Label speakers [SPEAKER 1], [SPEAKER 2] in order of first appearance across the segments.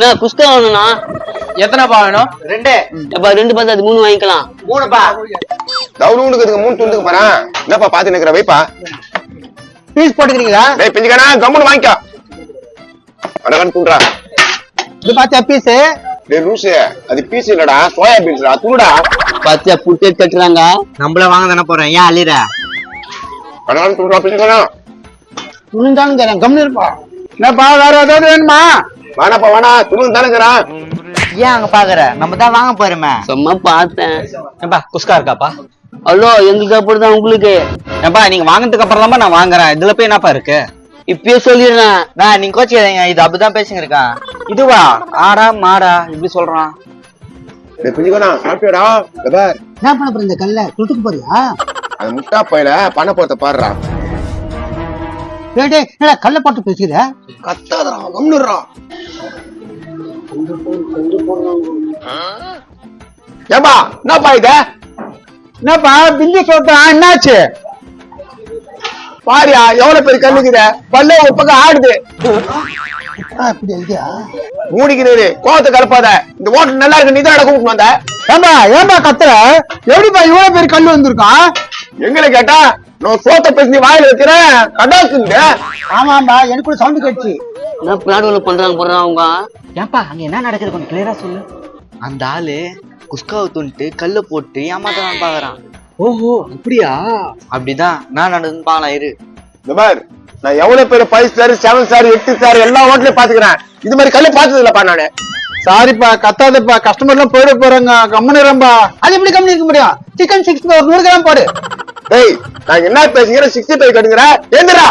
[SPEAKER 1] நான் குஸ்கா வேணும்ண்ணா
[SPEAKER 2] எத்தனைப்பா வேணும்?
[SPEAKER 3] ரெண்டு.
[SPEAKER 1] எப்பா ரெண்டு பார்த்து அது மூணு வாங்கிக்கலாம்.
[SPEAKER 3] மூணுப்பா.
[SPEAKER 4] தவுனுக்கு இதுக்கு மூணு துண்டுக்கு போறேன் என்னப்பா பாத்து நிக்கிற வைப்பா.
[SPEAKER 3] பீஸ் போட்டுக்கிறீங்களா?
[SPEAKER 4] டேய் பிஞ்சுக்கானா கம்முன்னு வாங்கிக்கோ. அடகன் துண்டா
[SPEAKER 3] இது பாத்தியா பீஸ்?
[SPEAKER 4] டேய் ரூசு அது பீஸ் இல்லடா சோயா பீன்ஸ்டா துண்டா
[SPEAKER 1] பாத்தியா புட்டே கட்டுறாங்க.
[SPEAKER 3] நம்மள வாங்க தானே போறேன் ஏன் அழிற
[SPEAKER 4] அடகன் துண்டா பிஞ்சுக்கானா.
[SPEAKER 3] துணிந்தாலும் தரேன் கம்மி இருப்பா. என்னப்பா வேற ஏதாவது வேணுமா?
[SPEAKER 4] வேணாப்பா வேணா துணு தானேங்கிறான்
[SPEAKER 3] ஏன் அங்க பாக்குற? நம்ம தான் வாங்க போறோமே.
[SPEAKER 1] சும்மா பார்த்தேன்.
[SPEAKER 2] ஏப்பா குஸ்கா இருக்காப்பா?
[SPEAKER 1] ஹலோ எங்களுக்கு அப்படிதான் உங்களுக்கு.
[SPEAKER 2] ஏப்பா நீங்க வாங்கினதுக்கு அப்புறம் தான் நான் வாங்குறேன். இதுல போய் என்னப்பா இருக்கு?
[SPEAKER 1] இப்பயே சொல்லிடுறேன்.
[SPEAKER 3] நான் நீங்க கோச்சிக்காதீங்க இது அப்படிதான் பேசுங்க இருக்கான்
[SPEAKER 2] இதுவா? ஆடா மாடா இப்படி சொல்றான்.
[SPEAKER 4] இதோ
[SPEAKER 3] என்ன பண்ண போற இந்த கல்ல? துட்டுக்கு போறியா?
[SPEAKER 4] அந்த முட்டா பையில பண போத்த பாடுறா
[SPEAKER 3] டேய் டேய் என்னடா கல்ல போட்டு பேசுகிற
[SPEAKER 4] கத்தாதடா கம்னுறா ஏப்பா என்னப்பா இது?
[SPEAKER 3] என்னப்பா பில்லு சொல்றான் என்னாச்சு?
[SPEAKER 4] பாரியா எவ்வளவு பெரிய கல்லுக்குது பல்லே ஒரு பக்கம் ஆடுது. மூடிக்கிறது கோவத்தை கலப்பாத. இந்த ஹோட்டல் நல்லா இருக்கு நீ தான் கூப்பிட்டு வந்த?
[SPEAKER 3] ஏம்பா ஏம்பா கத்துற? எப்படிப்பா இவ்வளவு பெரிய கல்லு வந்திருக்கான்
[SPEAKER 4] எங்களை கேட்டா நான் சோத்த பேசி வாயில வைக்கிறேன் கடாக்குங்க.
[SPEAKER 3] ஆமாம்பா எனக்கு கூட சவுண்ட் கேட்டுச்சு.
[SPEAKER 1] என்ன பிளாட் ஒண்ணு பண்றாங்க போடுறாங்க அவங்க.
[SPEAKER 3] ஏன்பா அங்க என்ன நடக்குது கொஞ்சம் கிளியரா சொல்லு.
[SPEAKER 5] அந்த ஆளு குஸ்காவை துண்ட்டு கல்ல போட்டு ஏமாத்தலாம் பாக்குறான்.
[SPEAKER 3] ஓஹோ. அப்படியா?
[SPEAKER 5] அப்படிதான் நான் நடந்து பாக்கலாம் இரு.
[SPEAKER 4] இந்த மாதிரி நான் எவ்வளவு பேர் ஃபைவ் ஸ்டார் செவன் ஸ்டார் எட்டு ஸ்டார் எல்லா ஹோட்டலையும் பாத்துக்கிறேன் இது மாதிரி கல்லு பார்த்தது இல்லப்பா நானு.
[SPEAKER 3] சாரிப்பா கத்தாதப்பா. கஸ்டமர் எல்லாம் போயிட போறாங்க. கம்முனிரம்பா அது எப்படி கம்மி இருக்க முடியும்? சிக்கன் சிக்ஸ்டி ஒரு நூறு கிராம் போடு.
[SPEAKER 4] டேய் நான் என்ன பேசுகிறேன் சிக்ஸ்டி ஃபைவ் கட்டுங்கிற ஏந்திரா.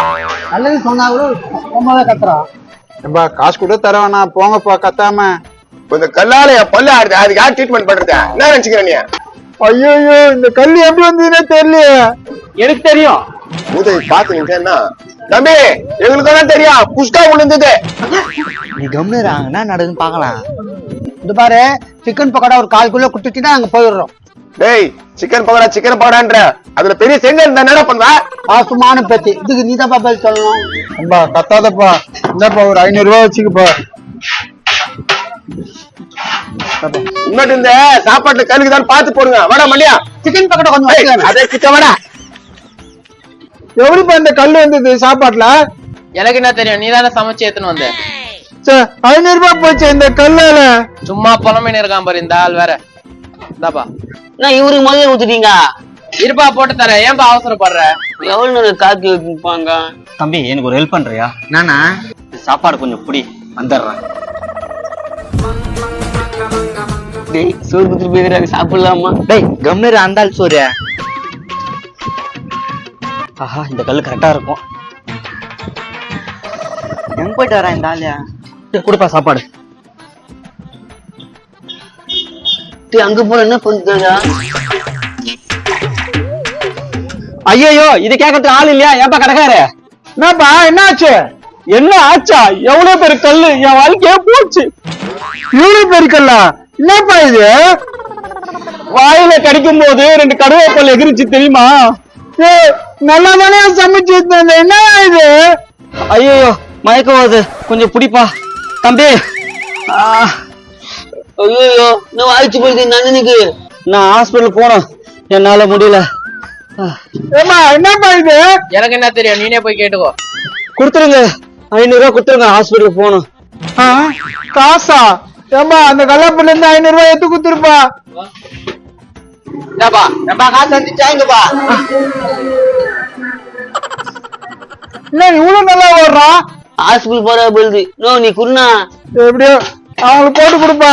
[SPEAKER 3] நல்லது சொன்னா கூட ரொம்பவே கத்துறான் ஏம்பா காசு கூட தர வேணாம். போங்கப்பா கத்தாம.
[SPEAKER 4] இந்த கல்லால என் பல்லு ஆடுது. அதுக்கு யார் ட்ரீட்மெண்ட் பண்றது? என்ன நினைச்சுக்கிற நீ?
[SPEAKER 3] ஐயோ இந்த கல்லு எப்படி வந்ததுன்னே தெரியலையே.
[SPEAKER 2] எனக்கு தெரியும்.
[SPEAKER 4] உதவி பார்த்து நின்றேன்னா தம்பி எங்களுக்கு தான் தெரியும். புஷ்கா விழுந்தது
[SPEAKER 5] நீ கம்னுறாங்க என்ன நடக்குதுன்னு பாக்கலாம்
[SPEAKER 3] இந்த பாரு சிக்கன் பக்கோடா ஒரு கால் கிலோ குடுத்துட்டீங்கன்னா அங்க போயிடுறோம்.
[SPEAKER 4] டேய் சிக்கன் பக்கோடா சிக்கன் பக்கோடான்ற அதுல பெரிய செங்கல் இருந்தா என்ன பண்ணுவ?
[SPEAKER 3] பாசமான பேச்சு இதுக்கு நீ தான் பதில் சொல்லணும். அம்பா கத்தாதப்பா இந்தாப்பா ஒரு ஐநூறு ரூபாய் வச்சுக்கப்பா.
[SPEAKER 4] இன்னொட்டு இந்த சாப்பாட்டுல கலுக்கு தான் பார்த்து போடுங்க. வாடா மல்லியா
[SPEAKER 3] சிக்கன் பக்கோடா கொஞ்சம்
[SPEAKER 4] அதே கிட்ட வாடா.
[SPEAKER 3] எப்படிப்பா இந்த கல் வந்தது சாப்பாட்டுல?
[SPEAKER 2] எனக்கு என்ன தெரியும்? நீ தானே சமைச்சு ஏத்துன்னு வந்த.
[SPEAKER 3] ஐநூறு ரூபாய் போச்சு இந்த கல்லால.
[SPEAKER 2] சும்மா புலம்பின்னு இருக்கான் பாரு இந்த ஆள் வேற. இந்தாப்பா.
[SPEAKER 1] நான் இவருக்கு முதல்ல ஊத்துட்டீங்க
[SPEAKER 2] இருப்பா போட்டு தரேன். ஏன்பா அவசரப்படுற?
[SPEAKER 1] எவ்வளவு காக்கி வைப்பாங்க?
[SPEAKER 2] தம்பி எனக்கு ஒரு ஹெல்ப் பண்றியா?
[SPEAKER 5] நானா?
[SPEAKER 2] சாப்பாடு கொஞ்சம் புடி வந்துடுறேன்.
[SPEAKER 1] டேய் சோறு குத்துட்டு போயிருக்காரு சாப்பிடலாமா?
[SPEAKER 5] டேய் கம்னுற அந்த ஆள் சோறு.
[SPEAKER 2] ஆஹா இந்த கல்லு கரெக்டா இருக்கும்.
[SPEAKER 5] எங்க போயிட்டு வரா இந்த ஆளு?
[SPEAKER 2] கொடுப்பா சாப்பாடு.
[SPEAKER 1] டேய் அங்க போற என்ன பண்ணுறா
[SPEAKER 2] ஐயோ இது கேட்கறதுக்கு ஆள் இல்லையா? ஏப்பா கடைக்காரு
[SPEAKER 3] என்னப்பா என்ன ஆச்சு
[SPEAKER 2] என்ன ஆச்சா? எவ்வளவு பெரிய கல்லு? என் வாழ்க்கையே போச்சு.
[SPEAKER 3] இவ்வளவு பெரிய கல்லா? என்னப்பா இது?
[SPEAKER 2] வாயில கடிக்கும் போது ரெண்டு கருவேப்பிலை எகிரிச்சு தெரியுமா?
[SPEAKER 3] ஏய், நல்லா தானே சமைச்சு என்ன இது?
[SPEAKER 2] ஐயோ மயக்கம் வருது கொஞ்சம் பிடிப்பா. தம்பி ஆஹ்
[SPEAKER 1] ஐயோ நான் வாய்ச்சி போயிட்டு நந்தனுக்கு
[SPEAKER 2] நான் ஹாஸ்பிட்டல் போனோம். என்னால முடியல.
[SPEAKER 3] ஏமா என்னப்பா இது?
[SPEAKER 2] எனக்கு என்ன தெரியும்? நீனே போய் கேட்டுக்கோ. கொடுத்துருங்க. ஐநூறு ரூபா கொடுத்துருங்க ஹாஸ்பிட்டல் போகணும்
[SPEAKER 3] ஆ, காசா? ஏமா அந்த கல்லாப்புல இருந்து ஐநூறு ரூபாய் எடுத்து குத்துருப்பா
[SPEAKER 2] ஏப்பா நம்ம காசு வந்துச்சாங்கப்பா
[SPEAKER 3] என்ன இவ்வளவு நல்லா ஓடுறான்
[SPEAKER 1] ஹாஸ்பிட்டல் போற போகுது நோ நீ குருணா.
[SPEAKER 3] எப்படியோ அவங்களுக்கு போட்டு கொடுப்பா.